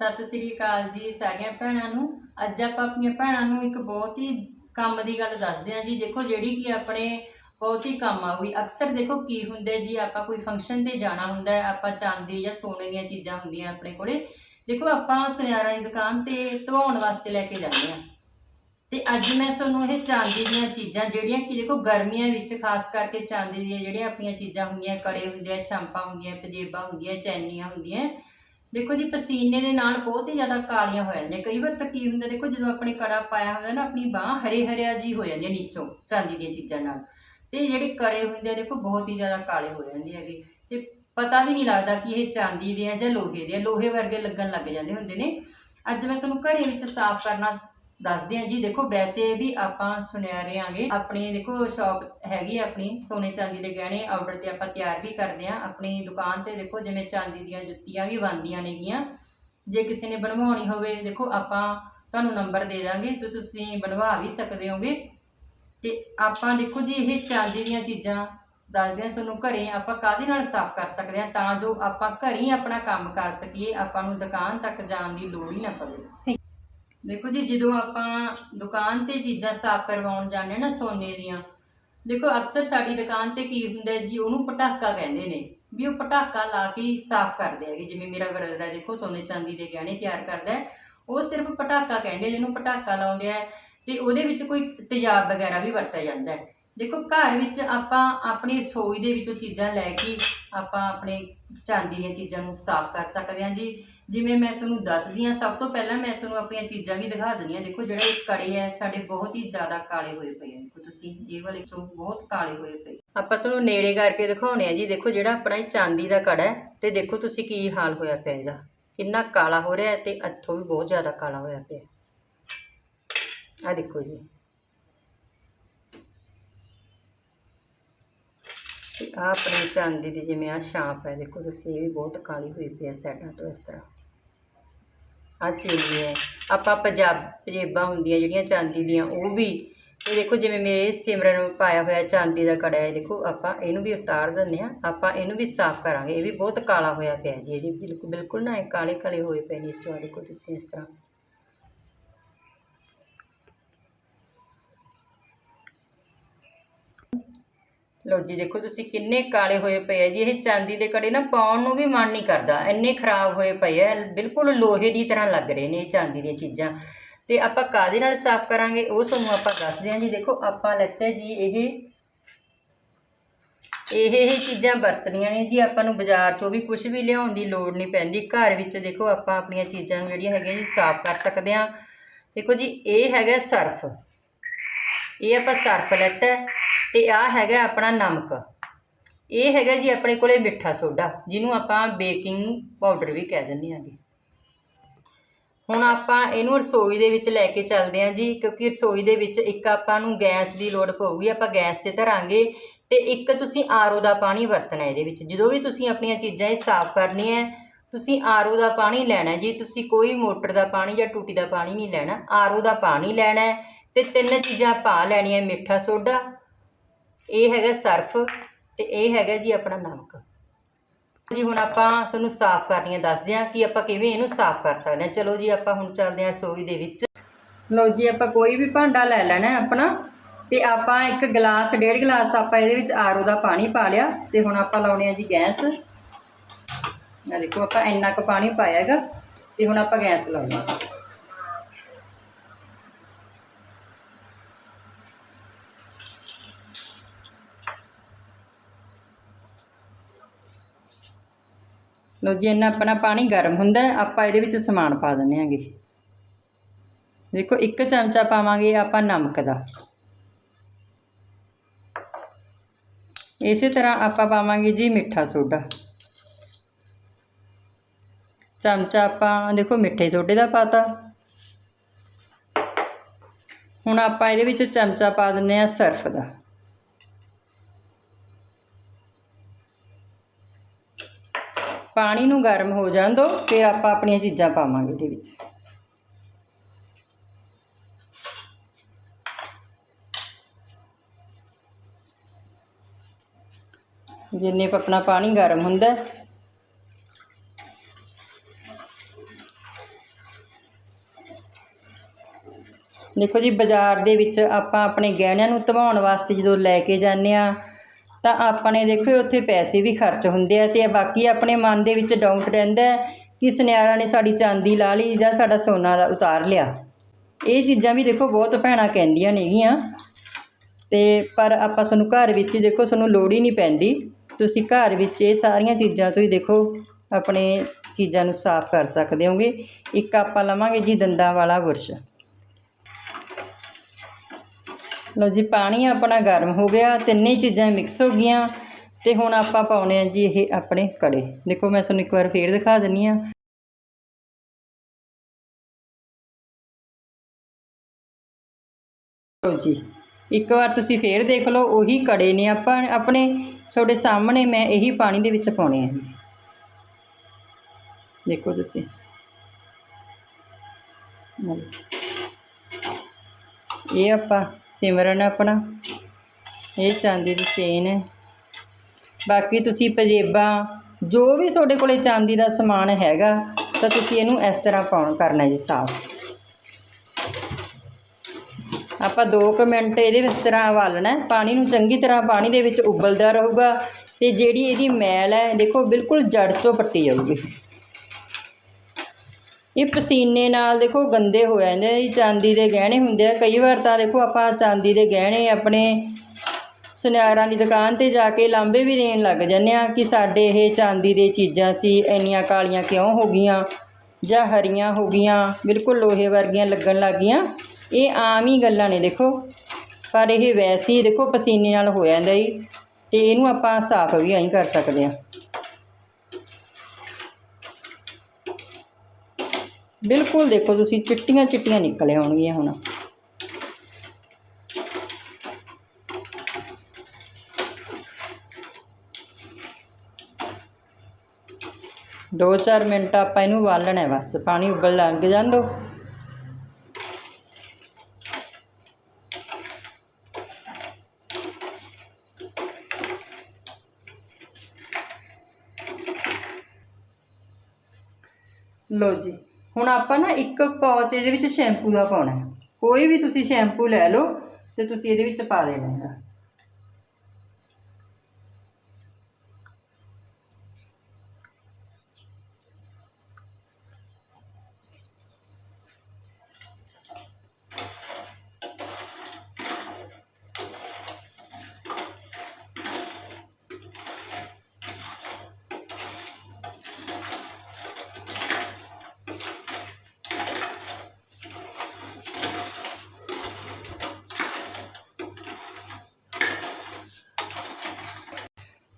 ਸਤਿ ਸ੍ਰੀ ਅਕਾਲ ਜੀ ਸਾਰੀਆਂ ਭੈਣਾਂ ਨੂੰ। ਅੱਜ ਆਪਾਂ ਆਪਣੀਆਂ ਭੈਣਾਂ ਨੂੰ ਇੱਕ ਬਹੁਤ ਹੀ ਕੰਮ ਦੀ ਗੱਲ ਦੱਸਦੇ ਹਾਂ ਜੀ। ਦੇਖੋ ਜਿਹੜੀ ਕਿ ਆਪਣੇ ਬਹੁਤ ਹੀ ਕੰਮ ਆਊਗੀ ਅਕਸਰ ਦੇਖੋ ਕੀ ਹੁੰਦਾ ਜੀ, ਆਪਾਂ ਕੋਈ ਫੰਕਸ਼ਨ ਤੇ ਜਾਣਾ ਹੁੰਦਾ ਆਪਾਂ ਚਾਂਦੀ ਜਾਂ ਸੋਨੇ ਦੀਆਂ ਚੀਜ਼ਾਂ ਹੁੰਦੀਆਂ ਆਪਣੇ ਕੋਲੇ। ਦੇਖੋ ਆਪਾਂ ਸੁਨਿਆਰਾਂ ਦੀ ਦੁਕਾਨ ਤੇ ਧਵਾਉਣ ਵਾਸਤੇ ਲੈ ਕੇ ਜਾਂਦੇ ਹਾਂ। ਤੇ ਅੱਜ ਮੈਂ ਤੁਹਾਨੂੰ ਇਹ ਚਾਂਦੀ ਦੀਆਂ ਚੀਜ਼ਾਂ, ਜਿਹੜੀਆਂ ਕਿ ਦੇਖੋ ਗਰਮੀਆਂ ਵਿੱਚ ਖਾਸ ਕਰਕੇ ਚਾਂਦੀ ਦੀਆਂ ਜਿਹੜੀਆਂ ਆਪਣੀਆਂ ਚੀਜ਼ਾਂ ਹੁੰਦੀਆਂ, ਕੜੇ ਹੁੰਦੇ ਆ, ਛਾਂਪਾਂ ਹੁੰਦੀਆਂ, ਪਜੇਬਾਂ ਹੁੰਦੀਆਂ, ਚੈਨੀਆਂ ਹੁੰਦੀਆਂ ਦੇਖੋ ਜੀ, ਪਸੀਨੇ ਦੇ ਨਾਲ ਬਹੁਤ ਹੀ ਜ਼ਿਆਦਾ ਕਾਲੀਆਂ ਹੋ ਜਾਂਦੀਆਂ। ਕਈ ਵਾਰ ਤਾਂ ਕੀ ਹੁੰਦਾ, ਦੇਖੋ ਜਦੋਂ ਆਪਣੇ ਕੜਾ ਪਾਇਆ ਹੁੰਦਾ ਨਾ, ਆਪਣੀ ਬਾਹ ਹਰੇ ਹਰਿਆ ਜੀ ਹੋ ਜਾਂਦੀ ਹੈ ਨੀਚੋਂ, ਚਾਂਦੀ ਦੀਆਂ ਚੀਜ਼ਾਂ ਨਾਲ। ਤੇ ਜਿਹੜੇ ਕੜੇ ਹੁੰਦੇ ਆ, ਦੇਖੋ ਬਹੁਤ ਹੀ ਜ਼ਿਆਦਾ ਕਾਲੇ ਹੋ ਜਾਂਦੇ ਹੈਗੇ। ਤੇ ਪਤਾ ਵੀ ਨਹੀਂ ਲੱਗਦਾ ਕਿ ਇਹ ਚਾਂਦੀ ਦੇ ਆ ਜਾਂ ਲੋਹੇ ਦੇ ਆ। ਲੋਹੇ ਵਰਗੇ ਲੱਗਣ ਲੱਗ ਜਾਂਦੇ ਹੁੰਦੇ ਨੇ। ਅੱਜ ਮੈਂ ਤੁਹਾਨੂੰ ਘਰੇ ਵਿੱਚ ਸਾਫ਼ ਕਰਨਾ ਦੱਸਦੇ ਹਾਂ ਜੀ, ਦੇਖੋ ਵੈਸੇ ਵੀ ਆਪਾਂ ਸੁਨਿਆਰੇ ਆਂਗੇ ਆਪਣੀ ਦੇਖੋ ਸ਼ਾਪ ਹੈਗੀ ਆਪਣੀ, ਸੋਨੇ ਚਾਂਦੀ ਦੇ ਗਹਿਣੇ ਆਰਡਰ ਤੇ ਆਪਾਂ ਤਿਆਰ ਵੀ ਕਰਦੇ ਆ ਆਪਣੀ ਦੁਕਾਨ ਤੇ ਦੇਖੋ ਜਿਵੇਂ ਚਾਂਦੀ ਦੀਆਂ ਜੁੱਤੀਆਂ ਵੀ ਬਣਦੀਆਂ ਨੇਗੀਆਂ। ਜੇ ਕਿਸੇ ਨੇ ਬਣਵਾਉਣੀ ਹੋਵੇ, ਦੇਖੋ ਆਪਾਂ ਤੁਹਾਨੂੰ ਨੰਬਰ ਦੇ ਦਾਂਗੇ, ਤੇ ਤੁਸੀਂ ਬਣਵਾ ਵੀ ਸਕਦੇ ਹੋਗੇ। ਤੇ ਆਪਾਂ ਦੇਖੋ ਜੀ, ਇਹ ਚਾਂਦੀ ਦੀਆਂ ਚੀਜ਼ਾਂ ਦੱਸਦੇ ਹਾਂ ਤੁਹਾਨੂੰ ਘਰੇ, ਆਪਾਂ ਕਾਹਦੇ ਨਾਲ ਸਾਫ਼ ਕਰ ਸਕਦੇ ਹਾਂ, ਤਾਂ ਜੋ ਆਪਾਂ ਘਰੇ ਹੀ ਆਪਣਾ ਕੰਮ ਕਰ ਸਕੀਏ, ਆਪਾਂ ਨੂੰ ਦੁਕਾਨ ਤੱਕ ਜਾਣ ਦੀ ਲੋੜ ਹੀ ਨਾ ਪਵੇ। ਦੇਖੋ ਜੀ, ਜਦੋਂ ਆਪਾਂ ਦੁਕਾਨ ਤੇ ਚੀਜ਼ਾਂ ਸਾਫ਼ ਕਰਵਾਉਣ ਜਾਂਦੇ ਹਾਂ ਨਾ ਸੋਨੇ ਦੀਆਂ, ਦੇਖੋ ਅਕਸਰ ਸਾਡੀ ਦੁਕਾਨ ਤੇ ਕੀ ਹੁੰਦਾ ਜੀ, ਉਹਨੂੰ ਪਟਾਕਾ ਕਹਿੰਦੇ ਨੇ, ਵੀ ਉਹ ਪਟਾਕਾ ਲਾ ਕੇ ਸਾਫ਼ ਕਰਦੇ ਹੈਗੇ, ਜਿਵੇਂ ਮੇਰਾ ਬ੍ਰਦਰ ਹੈ, ਦੇਖੋ ਸੋਨੇ ਚਾਂਦੀ ਦੇ ਗਹਿਣੇ ਤਿਆਰ ਕਰਦਾ ਉਹ ਸਿਰਫ ਪਟਾਕਾ ਕਹਿੰਦੇ ਜਿਹਨੂੰ ਪਟਾਕਾ ਲਾਉਂਦੇ ਆ, ਤੇ ਉਹਦੇ ਵਿੱਚ ਕੋਈ ਤੇਜ਼ਾਬ ਵਗੈਰਾ ਵੀ ਵਰਤਿਆ ਜਾਂਦਾ ਹੈ। ਦੇਖੋ ਘਰ ਵਿੱਚ ਆਪਾਂ ਆਪਣੀ ਰਸੋਈ ਦੇ ਵਿੱਚੋਂ ਚੀਜ਼ਾਂ ਲੈ ਕੇ ਆਪਾਂ ਆਪਣੇ ਚਾਂਦੀ ਦੀਆਂ ਚੀਜ਼ਾਂ ਨੂੰ ਸਾਫ਼ ਕਰ ਸਕਦੇ ਹਾਂ ਜੀ ਜਿਵੇਂ ਮੈਂ ਤੁਹਾਨੂੰ ਦੱਸਦੀ ਹਾਂ, ਸਭ ਤੋਂ ਪਹਿਲਾਂ ਮੈਂ ਤੁਹਾਨੂੰ ਆਪਣੀਆਂ ਚੀਜ਼ਾਂ ਵੀ ਦਿਖਾ ਦਿੰਦੀ ਹਾਂ। ਦੇਖੋ, ਜਿਹੜੇ ਕੜੇ ਹੈ, ਸਾਡੇ ਬਹੁਤ ਹੀ ਜ਼ਿਆਦਾ ਕਾਲੇ ਹੋਏ ਪਏ ਆ ਦੇਖੋ ਤੁਸੀਂ, ਇਹ ਵਾਲੇ ਚੋਂ ਬਹੁਤ ਕਾਲੇ ਹੋਏ ਪਏ। ਆਪਾਂ ਤੁਹਾਨੂੰ ਨੇੜੇ ਕਰਕੇ ਦਿਖਾਉਣੇ ਆ ਜੀ। ਦੇਖੋ, ਜਿਹੜਾ ਆਪਣਾ ਇਹ ਚਾਂਦੀ ਦਾ ਕੜਾ ਹੈ ਤੇ ਦੇਖੋ ਤੁਸੀਂ ਕੀ ਹਾਲ ਹੋਇਆ ਪਿਆ ਇਹਦਾ। ਕਿੰਨਾ ਕਾਲਾ ਹੋ ਰਿਹਾ ਹੈ ਤੇ ਇੱਥੋਂ ਵੀ ਬਹੁਤ ਜ਼ਿਆਦਾ ਕਾਲਾ ਹੋਇਆ ਪਿਆ ਆ ਦੇਖੋ ਜੀ। ਤੇ ਆਹ ਆਪਣੀ ਚਾਂਦੀ ਦੀ ਜਿਵੇਂ ਆ ਛਾਂਪ ਹੈ, ਦੇਖੋ ਤੁਸੀਂ, ਇਹ ਵੀ ਬਹੁਤ ਕਾਲੀ ਹੋਈ ਪਈ ਹੈ ਸਾਈਡਾਂ ਤੋਂ ਇਸ ਤਰ੍ਹਾਂ। ਆ ਚੀਜ਼ ਹੈ ਆਪਾਂ ਪੰਜਾਬ ਪਜੇਬਾਂ ਹੁੰਦੀਆਂ ਜਿਹੜੀਆਂ ਚਾਂਦੀ ਦੀਆਂ, ਉਹ ਵੀ ਇਹ ਦੇਖੋ ਜਿਵੇਂ ਮੇਰੇ ਸਿਮਰਨ ਨੂੰ ਪਾਇਆ ਹੋਇਆ ਚਾਂਦੀ ਦਾ ਕੜਾ ਹੈ ਦੇਖੋ ਆਪਾਂ ਇਹਨੂੰ ਵੀ ਉਤਾਰ ਦਿੰਦੇ ਆ ਆਪਾਂ ਇਹਨੂੰ ਵੀ ਸਾਫ਼ ਕਰਾਂਗੇ। ਇਹ ਵੀ ਬਹੁਤ ਕਾਲਾ ਹੋਇਆ ਪਿਆ ਜੀ, ਇਹਦੀ ਬਿਲਕੁਲ ਬਿਲਕੁਲ ਨਾ ਇਹ ਕਾਲੇ ਕਾਲੇ ਹੋਏ ਪਏ ਨੇ ਚੋਂ ਦੇਖੋ ਤੁਸੀਂ ਇਸ ਤਰ੍ਹਾਂ। ਲਓ ਜੀ, ਦੇਖੋ ਤੁਸੀਂ ਕਿੰਨੇ ਕਾਲੇ ਹੋਏ ਪਏ ਆ ਜੀ, ਇਹ ਚਾਂਦੀ ਦੇ ਕੜੇ ਨਾ ਪਾਉਣ ਨੂੰ ਵੀ ਮਨ ਨਹੀਂ ਕਰਦਾ। ਇੰਨੇ ਖਰਾਬ ਹੋਏ ਪਏ ਆ, ਬਿਲਕੁਲ ਲੋਹੇ ਦੀ ਤਰ੍ਹਾਂ ਲੱਗ ਰਹੇ ਨੇ ਇਹ ਚਾਂਦੀ ਦੀਆਂ ਚੀਜ਼ਾਂ। ਤੇ ਆਪਾਂ ਕਾਦੇ ਨਾਲ ਸਾਫ਼ ਕਰਾਂਗੇ, ਉਹ ਤੁਹਾਨੂੰ ਆਪਾਂ ਦੱਸਦੇ ਹਾਂ ਜੀ। ਦੇਖੋ, ਆਪਾਂ ਲੈਤੇ ਜੀ ਇਹ ਇਹ ਇਹ ਚੀਜ਼ਾਂ ਵਰਤਣੀਆਂ ਨੇ ਜੀ। ਆਪਾਂ ਨੂੰ ਬਾਜ਼ਾਰ ਚੋਂ ਵੀ ਕੁਝ ਵੀ ਲਿਆਉਣ ਦੀ ਲੋੜ ਨਹੀਂ ਪੈਂਦੀ। ਘਰ ਵਿੱਚ ਦੇਖੋ, ਆਪਾਂ ਆਪਣੀਆਂ ਚੀਜ਼ਾਂ ਨੂੰ ਜਿਹੜੀਆਂ ਹੈਗੀਆਂ ਜੀ, ਸਾਫ਼ ਕਰ ਸਕਦੇ ਹਾਂ ਦੇਖੋ ਜੀ, ਇਹ ਹੈਗਾ ਸਰਫ। ਇਹ ਆਪਾਂ ਸਰਫ ਲੈਤਾ। ਤੇ ਆ ਹੈਗਾ ਆਪਣਾ ਨਮਕ। ਇਹ ਹੈਗਾ ਜੀ ਆਪਣੇ ਕੋਲੇ ਮਿੱਠਾ ਸੋਡਾ, ਜਿਹਨੂੰ ਆਪਾਂ ਬੇਕਿੰਗ ਪਾਊਡਰ ਵੀ ਕਹਿ ਦਿੰਦੇ ਆਂਗੇ ਹੁਣ ਆਪਾਂ ਇਹਨੂੰ ਰਸੋਈ ਦੇ ਵਿੱਚ ਲੈ ਕੇ ਚੱਲਦੇ ਆਂ ਜੀ, ਕਿਉਂਕਿ ਰਸੋਈ ਦੇ ਵਿੱਚ ਇੱਕ ਆਪਾਂ ਨੂੰ ਗੈਸ ਦੀ ਲੋੜ ਪਊਗੀ, ਆਪਾਂ ਗੈਸ ਤੇ ਧਰਾਂਗੇ ਤੇ ਇੱਕ ਤੁਸੀਂ ਆਰਓ ਦਾ ਪਾਣੀ ਵਰਤਣਾ ਇਹਦੇ ਵਿੱਚ। ਜਦੋਂ ਵੀ ਤੁਸੀਂ ਆਪਣੀਆਂ ਚੀਜ਼ਾਂ ਇਹ ਸਾਫ਼ ਕਰਨੀਆਂ, ਤੁਸੀਂ ਆਰਓ ਦਾ ਪਾਣੀ ਲੈਣਾ ਜੀ, ਤੁਸੀਂ ਕੋਈ ਮੋਟਰ ਦਾ ਪਾਣੀ ਜਾਂ ਟੂਟੀ ਦਾ ਪਾਣੀ ਨਹੀਂ ਲੈਣਾ ਆਰਓ ਦਾ ਪਾਣੀ ਲੈਣਾ ਹੈ ਤੇ ਤਿੰਨ ਚੀਜ਼ਾਂ ਪਾ ਲੈਣੀਆਂ, ਮਿੱਠਾ ਸੋਡਾ ਇਹ ਹੈਗਾ ਸਰਫ ਤੇ ਇਹ ਹੈਗਾ ਜੀ ਆਪਣਾ ਨਮਕ। ਜੀ ਹੁਣ ਆਪਾਂ ਤੁਹਾਨੂੰ ਸਾਫ਼ ਕਰਨੀਆਂ ਦੱਸਦੇ ਹਾਂ ਕਿ ਆਪਾਂ ਕਿਵੇਂ ਇਹਨੂੰ ਸਾਫ਼ ਕਰ ਸਕਦੇ ਹਾਂ। ਚਲੋ ਜੀ, ਆਪਾਂ ਹੁਣ ਚੱਲਦੇ ਹਾਂ ਰਸੋਈ ਦੇ ਵਿੱਚ। ਲਓ ਜੀ, ਆਪਾਂ ਕੋਈ ਵੀ ਭਾਂਡਾ ਲੈ ਲੈਣਾ ਆਪਣਾ ਤੇ ਆਪਾਂ ਇੱਕ ਗਲਾਸ, ਡੇਢ ਗਲਾਸ ਆਪਾਂ ਇਹਦੇ ਵਿੱਚ ਆਰਓ ਦਾ ਪਾਣੀ ਪਾ ਲਿਆ ਤੇ ਹੁਣ ਆਪਾਂ ਲਾਉਣੇ ਆ ਜੀ ਗੈਸ। ਆ ਦੇਖੋ, ਆਪਾਂ ਇੰਨਾ ਕੁ ਪਾਣੀ ਪਾਇਆ ਹੈਗਾ ਤੇ ਹੁਣ ਆਪਾਂ ਗੈਸ ਲਾਉਣੀ ਆ ਲਓ ਜੀ, ਇੰਨਾ ਆਪਣਾ ਪਾਣੀ ਗਰਮ ਹੁੰਦਾ ਆਪਾਂ ਇਹਦੇ ਵਿੱਚ ਸਮਾਨ ਪਾ ਦਿੰਦੇ ਹਾਂਗੇ। ਦੇਖੋ, ਇੱਕ ਚਮਚਾ ਪਾਵਾਂਗੇ ਆਪਾਂ ਨਮਕ ਦਾ। ਇਸੇ ਤਰ੍ਹਾਂ ਆਪਾਂ ਪਾਵਾਂਗੇ ਜੀ ਮਿੱਠਾ ਸੋਡਾ। ਚਮਚਾ ਆਪਾਂ, ਦੇਖੋ, ਮਿੱਠੇ ਸੋਡੇ ਦਾ ਪਾਤਾ। ਹੁਣ ਆਪਾਂ ਇਹਦੇ ਵਿੱਚ ਚਮਚਾ ਪਾ ਦਿੰਦੇ ਆ ਸਰਫ ਦਾ। ਪਾਣੀ ਨੂੰ ਗਰਮ ਹੋ ਜਾਣ ਦਿਓ ਫਿਰ ਆਪਾਂ ਆਪਣੀਆਂ ਚੀਜ਼ਾਂ ਪਾਵਾਂਗੇ ਇਹਦੇ ਵਿੱਚ। ਜਿੰਨੇ ਆਪਣਾ ਪਾਣੀ ਗਰਮ ਹੁੰਦਾ ਦੇਖੋ ਜੀ, ਬਾਜ਼ਾਰ ਦੇ ਵਿੱਚ ਆਪਾਂ ਆਪਣੇ ਗਹਿਣਿਆਂ ਨੂੰ ਧਵਾਉਣ ਵਾਸਤੇ ਜਦੋਂ ਲੈ ਕੇ ਜਾਂਦੇ ਆ ਤਾਂ ਆਪਣੇ ਦੇਖੋ, ਉੱਥੇ ਪੈਸੇ ਵੀ ਖਰਚ ਹੁੰਦੇ ਆ ਤੇ ਬਾਕੀ ਆਪਣੇ ਮਨ ਦੇ ਵਿੱਚ ਡਾਊਟ ਰਹਿੰਦਾ ਕਿ ਸੁਨਿਆਰਾਂ ਨੇ ਸਾਡੀ ਚਾਂਦੀ ਲਾ ਲਈ ਜਾਂ ਸਾਡਾ ਸੋਨਾ ਦਾ ਉਤਾਰ ਲਿਆ। ਇਹ ਚੀਜ਼ਾਂ ਵੀ ਦੇਖੋ, ਬਹੁਤ ਭੈਣਾਂ ਕਹਿੰਦੀਆਂ ਨੇਗੀਆਂ। ਤੇ ਪਰ ਆਪਾਂ ਸਾਨੂੰ ਘਰ ਵਿੱਚ ਦੇਖੋ, ਸਾਨੂੰ ਲੋੜ ਹੀ ਨਹੀਂ ਪੈਂਦੀ। ਤੁਸੀਂ ਘਰ ਵਿੱਚ ਇਹ ਸਾਰੀਆਂ ਚੀਜ਼ਾਂ ਤੋਂ ਹੀ ਦੇਖੋ, ਆਪਣੇ ਚੀਜ਼ਾਂ ਨੂੰ ਸਾਫ਼ ਕਰ ਸਕਦੇ ਹੋਗੇ। ਇੱਕ ਆਪਾਂ ਲਵਾਂਗੇ ਜੀ ਦੰਦਾਂ ਵਾਲਾ ਬੁਰਸ਼। ਲਓ ਜੀ, ਪਾਣੀ ਆਪਣਾ ਗਰਮ ਹੋ ਗਿਆ ਤਿੰਨੇ ਚੀਜ਼ਾਂ ਮਿਕਸ ਹੋ ਗਈਆਂ ਤੇ ਹੁਣ ਆਪਾਂ ਪਾਉਣੇ ਆ ਜੀ ਇਹ ਆਪਣੇ ਕੜੇ। ਦੇਖੋ, ਮੈਂ ਤੁਹਾਨੂੰ ਇੱਕ ਵਾਰ ਫੇਰ ਦਿਖਾ ਦਿੰਨੀ ਆ। ਲਓ ਜੀ, ਇੱਕ ਵਾਰ ਤੁਸੀਂ ਫੇਰ ਦੇਖ ਲਓ, ਉਹੀ ਕੜੇ ਨੇ ਆਪਾਂ, ਆਪਣੇ ਤੁਹਾਡੇ ਸਾਹਮਣੇ ਮੈਂ ਇਹੀ ਪਾਣੀ ਦੇ ਵਿੱਚ ਪਾਉਣੇ ਆ। ਜੀ ਦੇਖੋ ਤੁਸੀਂ। ਇਹ ਆਪਾਂ ਸਿਮਰਨ ਆਪਣਾ, ਇਹ ਚਾਂਦੀ ਦੀ ਚੇਨ ਹੈ। ਬਾਕੀ ਤੁਸੀਂ ਪਜੇਬਾਂ, ਜੋ ਵੀ ਤੁਹਾਡੇ ਕੋਲੇ ਚਾਂਦੀ ਦਾ ਸਮਾਨ ਹੈਗਾ, ਤਾਂ ਤੁਸੀਂ ਇਹਨੂੰ ਇਸ ਤਰ੍ਹਾਂ ਪਾਉਣ ਕਰਨਾ ਜੀ ਸਾਫ਼। ਆਪਾਂ 2 ਕੁ ਮਿੰਟ ਇਹਦੇ ਵਿੱਚ ਤਰ੍ਹਾਂ ਉਬਾਲਣਾ ਪਾਣੀ ਨੂੰ ਚੰਗੀ ਤਰ੍ਹਾਂ ਪਾਣੀ ਦੇ ਵਿੱਚ ਉਬਲਦਾ ਰਹੂਗਾ ਤੇ ਜਿਹੜੀ ਇਹਦੀ ਮੈਲ ਹੈ, ਦੇਖੋ ਬਿਲਕੁਲ ਜੜ ਚੋਂ ਪੱਟੀ ਜਾਊਗੀ। ਇਹ ਪਸੀਨੇ ਨਾਲ ਦੇਖੋ ਗੰਦੇ ਹੋ ਜਾਂਦੇ ਆ ਇਹ ਚਾਂਦੀ ਦੇ ਗਹਿਣੇ ਹੁੰਦੇ ਆ। ਕਈ ਵਾਰ ਤਾਂ ਦੇਖੋ ਆਪਾਂ ਚਾਂਦੀ ਦੇ ਗਹਿਣੇ ਆਪਣੇ ਸੁਨਿਆਰਾਂ ਦੀ ਦੁਕਾਨ ਤੇ ਜਾ ਕੇ ਲਾਂਬੇ ਵੀ ਦੇਣ ਲੱਗ ਜਾਂਦੇ ਆ ਕਿ ਸਾਡੇ ਇਹ ਚਾਂਦੀ ਦੇ ਚੀਜ਼ਾਂ ਸੀ, ਇੰਨੀਆਂ ਕਾਲੀਆਂ ਕਿਉਂ ਹੋ ਗਈਆਂ ਜਾਂ ਹਰੀਆਂ ਹੋ ਗਈਆਂ, ਬਿਲਕੁਲ ਲੋਹੇ ਵਰਗੀਆਂ ਲੱਗਣ ਲੱਗ ਗਈਆਂ। ਇਹ ਆਮ ਹੀ ਗੱਲਾਂ ਨੇ ਦੇਖੋ। ਪਰ ਇਹ ਵੈਸੇ ਹੀ ਦੇਖੋ ਪਸੀਨੇ ਨਾਲ ਹੋ ਜਾਂਦਾ ਜੀ, ਤੇ ਇਹਨੂੰ ਆਪਾਂ ਸਾਫ਼ ਵੀ ਐਂ ਕਰ ਸਕਦੇ ਆ ਬਿਲਕੁਲ ਦੇਖੋ ਤੁਸੀਂ ਚਿੱਟੀਆਂ ਚਿੱਟੀਆਂ ਨਿਕਲ ਆਉਣਗੀਆਂ ਹੁਣ। ਦੋ ਚਾਰ ਮਿੰਟ ਆਪਾਂ ਇਹਨੂੰ ਉਬਾਲਣਾ ਹੈ ਬਸ, ਪਾਣੀ ਉਬਲ ਲੱਗ ਜਾਂਦੋ। ਲੋ ਜੀ। ਹੁਣ ਆਪਾਂ ਨਾ ਇੱਕ ਪਾਉਚ ਇਹਦੇ ਵਿੱਚ ਸ਼ੈਂਪੂ ਦਾ ਪਾਉਣਾ ਕੋਈ ਵੀ ਤੁਸੀਂ ਸ਼ੈਂਪੂ ਲੈ ਲਓ ਤੇ ਤੁਸੀਂ ਇਹਦੇ ਵਿੱਚ ਪਾ ਦੇਣਾ ਹੈ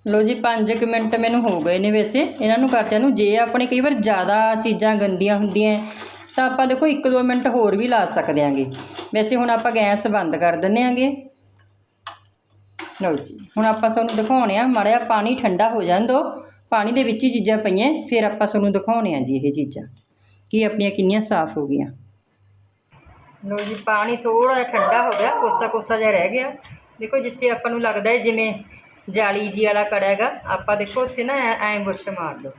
ਲੋ ਜੀ 5 ਮਿੰਟ ਮੈਨੂੰ ਹੋ ਗਏ ਨੇ ਵੈਸੇ। ਇਹਨਾਂ ਨੂੰ ਕਰਦਿਆਂ ਨੂੰ ਜੇ ਆਪਣੇ ਕਈ ਵਾਰ ਜ਼ਿਆਦਾ ਚੀਜ਼ਾਂ ਗੰਦੀਆਂ ਹੁੰਦੀਆਂ, ਤਾਂ ਆਪਾਂ ਦੇਖੋ 1-2 ਮਿੰਟ ਹੋਰ ਵੀ ਲਾ ਸਕਦੇ ਆਂਗੇ। ਵੈਸੇ ਹੁਣ ਆਪਾਂ ਗੈਸ ਬੰਦ ਕਰ ਦਿੰਨੇ ਆਂਗੇ। ਲਓ ਜੀ, ਹੁਣ ਆਪਾਂ ਤੁਹਾਨੂੰ ਦਿਖਾਉਣੇ ਆ, ਮਾੜਾ ਜਿਹਾ ਪਾਣੀ ਠੰਡਾ ਹੋ ਜਾਣ ਦੋ। ਪਾਣੀ ਦੇ ਵਿੱਚ ਹੀ ਚੀਜ਼ਾਂ ਪਈਆਂ, ਫਿਰ ਆਪਾਂ ਤੁਹਾਨੂੰ ਦਿਖਾਉਣੇ ਆ ਜੀ ਇਹ ਚੀਜ਼ਾਂ। ਕਿ ਆਪਣੀਆਂ ਕਿੰਨੀਆਂ ਸਾਫ਼ ਹੋ ਗਈਆਂ। ਲਓ ਜੀ, ਪਾਣੀ ਥੋੜਾ ਜਿਹਾ ਠੰਡਾ ਹੋ ਗਿਆ, ਕੋਸਾ ਕੋਸਾ ਜਿਹਾ ਰਹਿ ਗਿਆ। ਦੇਖੋ, ਜਿੱਥੇ ਆਪਾਂ ਨੂੰ ਲੱਗਦਾ ਹੈ ਜਿਵੇਂ ਜਾਲੀ ਜੀ ਵਾਲਾ ਕੜਾ ਹੈਗਾ, ਆਪਾਂ ਦੇਖੋ ਉੱਥੇ ਨਾ ਐਂ ਬੁਰਸ਼ ਮਾਰ ਲਓ।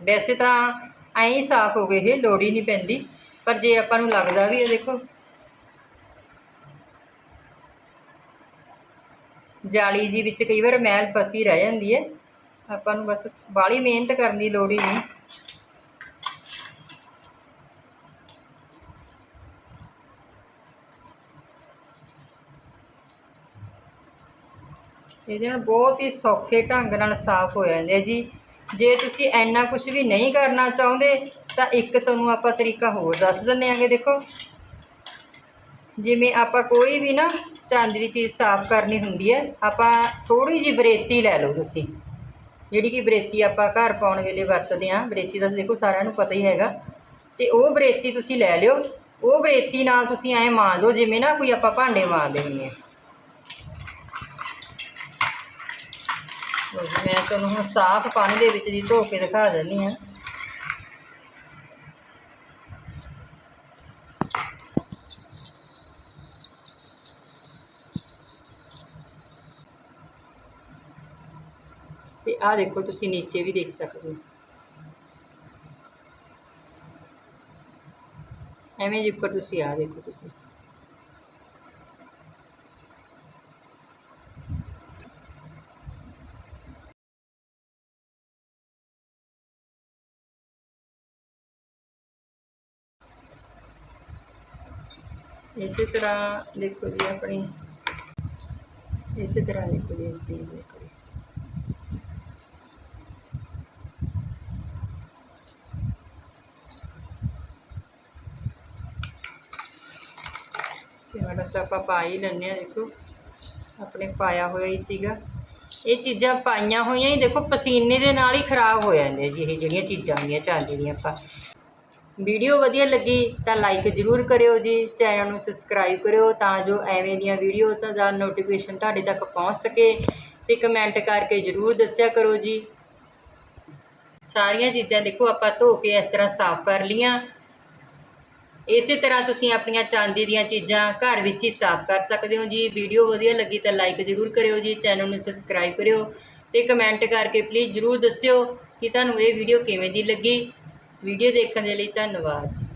ਵੈਸੇ ਤਾਂ ਐਂ ਹੀ ਸਾਫ਼ ਹੋ ਗਏ, ਇਹ ਲੋੜ ਹੀ ਨਹੀਂ ਪੈਂਦੀ, ਪਰ ਜੇ ਆਪਾਂ ਨੂੰ ਲੱਗਦਾ ਵੀ ਇਹ ਦੇਖੋ। ਜਾਲੀ ਜੀ ਵਿੱਚ ਕਈ ਵਾਰ ਮੈਲ ਫਸੀ ਰਹਿ ਜਾਂਦੀ ਹੈ, ਆਪਾਂ ਨੂੰ ਬਸ ਬਾਹਲੀ ਮਿਹਨਤ ਕਰਨ ਦੀ ਲੋੜ ਹੀ ਨਹੀਂ। ਇਹਦੇ ਨਾਲ ਬਹੁਤ ਹੀ ਸੌਖੇ ਢੰਗ ਨਾਲ ਸਾਫ਼ ਹੋ ਜਾਂਦੇ ਆ ਜੀ। ਜੇ ਤੁਸੀਂ ਇੰਨਾ ਕੁਝ ਵੀ ਨਹੀਂ ਕਰਨਾ ਚਾਹੁੰਦੇ, ਤਾਂ ਇੱਕ ਤੁਹਾਨੂੰ ਆਪਾਂ ਤਰੀਕਾ ਹੋਰ ਦੱਸ ਦਿੰਦੇ ਆਂਗੇ, ਦੇਖੋ। ਜਿਵੇਂ ਆਪਾਂ ਕੋਈ ਵੀ ਨਾ ਚਾਂਦੀ ਦੀ ਚੀਜ਼ ਸਾਫ਼ ਕਰਨੀ ਹੁੰਦੀ ਹੈ, ਆਪਾਂ ਥੋੜੀ ਜਿਹੀ ਬਰੇਤੀ ਲੈ ਲਓ ਤੁਸੀਂ। ਜਿਹੜੀ ਕਿ ਬਰੇਤੀ ਆਪਾਂ ਘਰ ਪਾਉਣ ਵੇਲੇ ਵਰਤਦੇ ਹਾਂ, ਬਰੇਤੀ ਦਾ ਦੇਖੋ ਸਾਰਿਆਂ ਨੂੰ ਪਤਾ ਹੀ ਹੈਗਾ। ਤੇ ਉਹ ਬਰੇਤੀ ਤੁਸੀਂ ਲੈ ਲਿਓ, ਉਹ ਬਰੇਤੀ ਨਾਲ ਤੁਸੀਂ ਐਂ ਮਾਂ ਲਓ ਜਿਵੇਂ ਨਾ ਕੋਈ ਆਪਾਂ ਭਾਂਡੇ ਮਾਂਜਦੇ ਹੁੰਦੇ ਹਾਂ ਲਓ ਜੀ, ਮੈਂ ਤੁਹਾਨੂੰ ਹੁਣ ਸਾਫ਼ ਪਾਣੀ ਦੇ ਵਿੱਚ ਦੀ ਧੋ ਕੇ ਦਿਖਾ ਦਿੰਦੀ ਹਾਂ। ਤੇ ਆਹ ਦੇਖੋ ਤੁਸੀਂ ਨੀਚੇ ਵੀ ਦੇਖ ਸਕਦੇ ਹੋ। ਐਵੇਂ ਜਿੱਕਰ ਤੁਸੀਂ ਆਹ ਦੇਖੋ ਤੁਸੀਂ। ਇਸੇ ਤਰ੍ਹਾਂ ਦੇਖੋ ਜੀ ਆਪਣੀ, ਇਸੇ ਤਰ੍ਹਾਂ ਦੇਖੋ ਜੀ ਆਪਣੀ ਦੇਖੋ ਜੀ। ਸਿਮਰਨ ਤਾਂ ਆਪਾਂ ਪਾ ਹੀ ਲੈਂਦੇ ਆ ਦੇਖੋ। ਆਪਣੇ ਪਾਇਆ ਹੋਇਆ ਹੀ ਸੀਗਾ। ਇਹ ਚੀਜ਼ਾਂ ਪਾਈਆਂ ਹੋਈਆਂ ਹੀ, ਦੇਖੋ, ਪਸੀਨੇ ਦੇ ਨਾਲ ਹੀ ਖਰਾਬ ਹੋ ਜਾਂਦੇ ਜੀ, ਇਹ ਜਿਹੜੀਆਂ ਚੀਜ਼ਾਂ ਹੁੰਦੀਆਂ, ਚਾਂਦੀ ਦੀਆਂ ਆਪਾਂ। ਵੀਡੀਓ ਵਧੀਆ ਲੱਗੀ ਤਾਂ ਲਾਈਕ ਜ਼ਰੂਰ ਕਰਿਓ ਜੀ ਚੈਨਲ ਨੂੰ ਸਬਸਕ੍ਰਾਈਬ ਕਰਿਓ ਤਾਂ ਜੋ ਐਵੇਂ ਦੀਆਂ ਵੀਡੀਓ ਦਾ ਨੋਟੀਫਿਕੇਸ਼ਨ ਤੁਹਾਡੇ ਤੱਕ ਪਹੁੰਚ ਸਕੇ ਤੇ ਕਮੈਂਟ ਕਰਕੇ ਜ਼ਰੂਰ ਦੱਸਿਆ ਕਰੋ ਜੀ। ਸਾਰੀਆਂ ਚੀਜ਼ਾਂ ਦੇਖੋ ਆਪਾਂ ਧੋ ਕੇ ਇਸ ਤਰ੍ਹਾਂ ਸਾਫ਼ ਕਰ ਲੀਆਂ ਇਸੇ ਤਰ੍ਹਾਂ ਤੁਸੀਂ ਆਪਣੀਆਂ ਚਾਂਦੀ ਦੀਆਂ ਚੀਜ਼ਾਂ ਘਰ ਵਿੱਚ ਹੀ ਸਾਫ਼ ਕਰ ਸਕਦੇ ਹੋ ਜੀ। ਵੀਡੀਓ ਵਧੀਆ ਲੱਗੀ ਤਾਂ ਲਾਈਕ ਜ਼ਰੂਰ ਕਰਿਓ ਜੀ ਚੈਨਲ ਨੂੰ ਸਬਸਕ੍ਰਾਈਬ ਕਰਿਓ ਤੇ ਕਮੈਂਟ ਕਰਕੇ ਪਲੀਜ਼ ਜ਼ਰੂਰ ਦੱਸਿਓ ਕਿ ਤੁਹਾਨੂੰ ਇਹ ਵੀਡੀਓ ਕਿਵੇਂ ਦੀ ਲੱਗੀ। ਵੀਡੀਓ ਦੇਖਣ ਦੇ ਲਈ ਧੰਨਵਾਦ ਜੀ।